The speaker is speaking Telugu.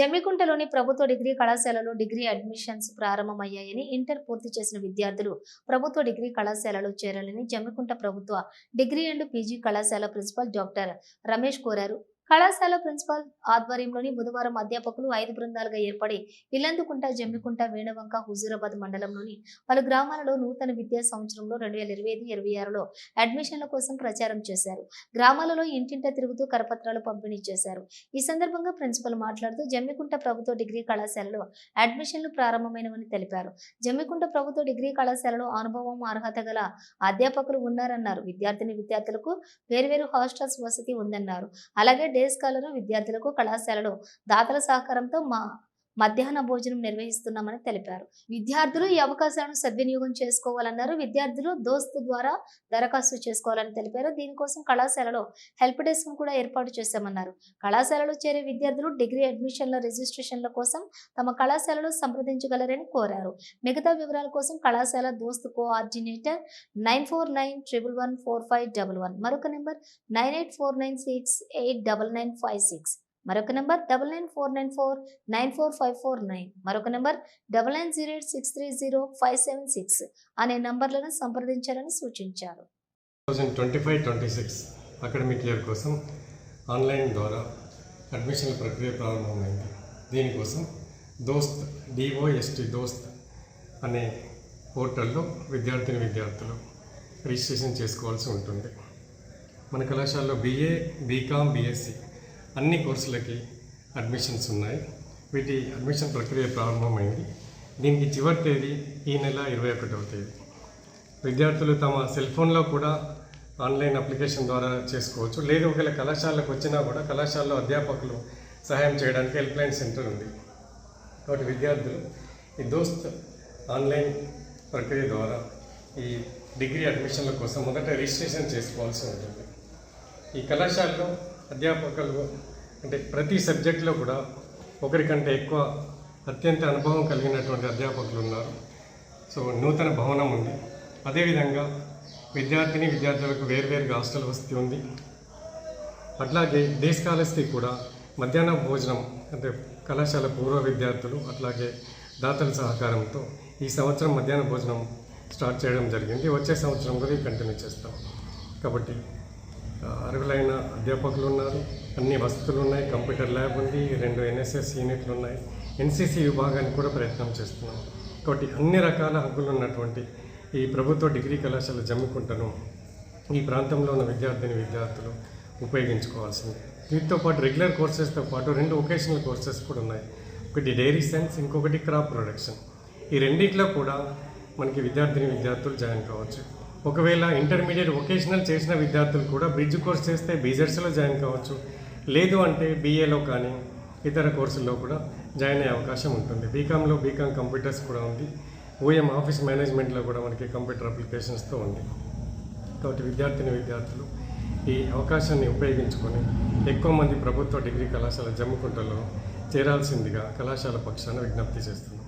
జమ్మికుంటలోని ప్రభుత్వ డిగ్రీ కళాశాలలో డిగ్రీ అడ్మిషన్స్ ప్రారంభమయ్యాయని ఇంటర్ పూర్తి చేసిన విద్యార్థులు ప్రభుత్వ డిగ్రీ కళాశాలలో చేరాలని జమ్మికుంట ప్రభుత్వ డిగ్రీ అండ్ పీజీ కళాశాల ప్రిన్సిపల్ డాక్టర్ రమేష్ కోరారు. కళాశాల ప్రిన్సిపాల్ ఆధ్వర్యంలోని బుధవారం అధ్యాపకులు ఐదు బృందాలుగా ఏర్పడి ఇల్లందుకుంట జమ్మికుంట వేణవంక హుజూరాబాద్ మండలంలోని పలు గ్రామాలలో నూతన విద్యా సంవత్సరంలో రెండు వేల ఇరవై ఐదు ఇరవై ఆరులో అడ్మిషన్ల కోసం ప్రచారం చేశారు. గ్రామాలలో ఇంటింట తిరుగుతూ కరపత్రాలు పంపిణీ చేశారు. ఈ సందర్భంగా ప్రిన్సిపల్ మాట్లాడుతూ జమ్మికుంట ప్రభుత్వ డిగ్రీ కళాశాలలో అడ్మిషన్లు ప్రారంభమైనవని తెలిపారు. జమ్మికుంట ప్రభుత్వ డిగ్రీ కళాశాలలో అనుభవం అర్హత గల అధ్యాపకులు ఉన్నారన్నారు. విద్యార్థిని విద్యార్థులకు వేర్వేరు హాస్టల్స్ వసతి ఉందన్నారు. అలాగే డే విద్యార్థులకు కళాశాలలు దాతల సహకారంతో మా మధ్యాహ్న భోజనం నిర్వహిస్తున్నామని తెలిపారు. విద్యార్థులు ఈ అవకాశాలను సద్వినియోగం చేసుకోవాలన్నారు. విద్యార్థులు దోస్తు ద్వారా దరఖాస్తు చేసుకోవాలని తెలిపారు. దీనికోసం కళాశాలలో హెల్ప్ డెస్క్ కూడా ఏర్పాటు చేశామన్నారు. కళాశాలలో చేరే విద్యార్థులు డిగ్రీ అడ్మిషన్ల రిజిస్ట్రేషన్ల కోసం తమ కళాశాలలో సంప్రదించగలరని కోరారు. మిగతా వివరాల కోసం కళాశాల DOST coordinator nine four nine triple one four five double one. మరొక number nine eight four nine six eight double nine five six. మరొక number double nine four nine four nine four five four nine మరొక number double nine zero eight six three zero five seven six అనే నంబర్లను సంప్రదించాలని సూచించారు. Thousand twenty five twenty six academic year కోసం ఆన్లైన్ ద్వారా అడ్మిషన్ల ప్రక్రియ ప్రారంభమైంది. దీనికోసం దోస్త్ డిఓఎస్టి దోస్త్ అనే పోర్టల్లో విద్యార్థిని విద్యార్థులు రిజిస్ట్రేషన్ చేసుకోవాల్సి ఉంటుంది. మన కళాశాలలో బీఏ బీకామ్ బీఎస్సీ అన్ని కోర్సులకి అడ్మిషన్స్ ఉన్నాయి. వీటి అడ్మిషన్ ప్రక్రియ ప్రారంభమైంది. దీనికి చివరి తేదీ ఈ నెల ఇరవై ఒకటవ తేదీ. విద్యార్థులు తమ సెల్ ఫోన్లో కూడా ఆన్లైన్ అప్లికేషన్ ద్వారా చేసుకోవచ్చు. లేదు ఒకవేళ కళాశాలకు వచ్చినా కూడా కళాశాలలో అధ్యాపకులు సహాయం చేయడానికి హెల్ప్ లైన్ సెంటర్ ఉంది. కాబట్టి విద్యార్థులు ఈ దోస్త్ ఆన్లైన్ ప్రక్రియ ద్వారా ఈ డిగ్రీ అడ్మిషన్ల కోసం మొదట రిజిస్ట్రేషన్ చేసుకోవాల్సి ఉంటుంది. ఈ కళాశాలలో అధ్యాపకులు అంటే ప్రతి సబ్జెక్టులో కూడా ఒకరికంటే ఎక్కువ అత్యంత అనుభవం కలిగినటువంటి అధ్యాపకులు ఉన్నారు. సో నూతన భవనం ఉంది. అదేవిధంగా విద్యార్థిని విద్యార్థులకు వేర్వేరుగా హాస్టల్ వసతి ఉంది. అట్లాగే డే స్కాలర్స్కి కూడా మధ్యాహ్న భోజనం అంటే కళాశాల పూర్వ విద్యార్థులు అట్లాగే దాతల సహకారంతో ఈ సంవత్సరం మధ్యాహ్న భోజనం స్టార్ట్ చేయడం జరిగింది. వచ్చే సంవత్సరం కూడా కంటిన్యూ చేస్తాం. కాబట్టి అర్హులైన అధ్యాపకులు ఉన్నారు అన్ని వసతులు ఉన్నాయి కంప్యూటర్ ల్యాబ్ ఉంది. రెండు ఎన్ఎస్ఎస్ యూనిట్లు ఉన్నాయి. ఎన్సీసీ విభాగానికి కూడా ప్రయత్నం చేస్తున్నాం. కాబట్టి అన్ని రకాల హక్కులు ఉన్నటువంటి ఈ ప్రభుత్వ డిగ్రీ కళాశాల జమ్మికుంటను ఈ ప్రాంతంలో ఉన్న విద్యార్థిని విద్యార్థులు ఉపయోగించుకోవాల్సింది. వీటితో పాటు రెగ్యులర్ కోర్సెస్తో పాటు రెండు వొకేషనల్ కోర్సెస్ కూడా ఉన్నాయి. ఒకటి డైరీ సైన్స్ ఇంకొకటి క్రాప్ ప్రొడక్షన్. ఈ రెండిట్లో కూడా మనకి విద్యార్థిని విద్యార్థులు జాయిన్ కావచ్చు. ఒకవేళ ఇంటర్మీడియట్ వొకేషనల్ చేసిన విద్యార్థులు కూడా బ్రిడ్జ్ కోర్స్ చేస్తే బీజెడ్స్లో జాయిన్ కావచ్చు. లేదు అంటే బీఏలో కానీ ఇతర కోర్సుల్లో కూడా జాయిన్ అయ్యే అవకాశం ఉంటుంది. బీకామ్లో బీకామ్ కంప్యూటర్స్ కూడా ఉంది. ఓఎం ఆఫీస్ మేనేజ్మెంట్లో కూడా మనకి కంప్యూటర్ అప్లికేషన్స్తో ఉంది. కాబట్టి విద్యార్థిని విద్యార్థులు ఈ అవకాశాన్ని ఉపయోగించుకొని ఎక్కువ మంది ప్రభుత్వ డిగ్రీ కళాశాల జమ్మికుంటలో చేరాల్సిందిగా కళాశాల పక్షాన విజ్ఞప్తి చేస్తుంది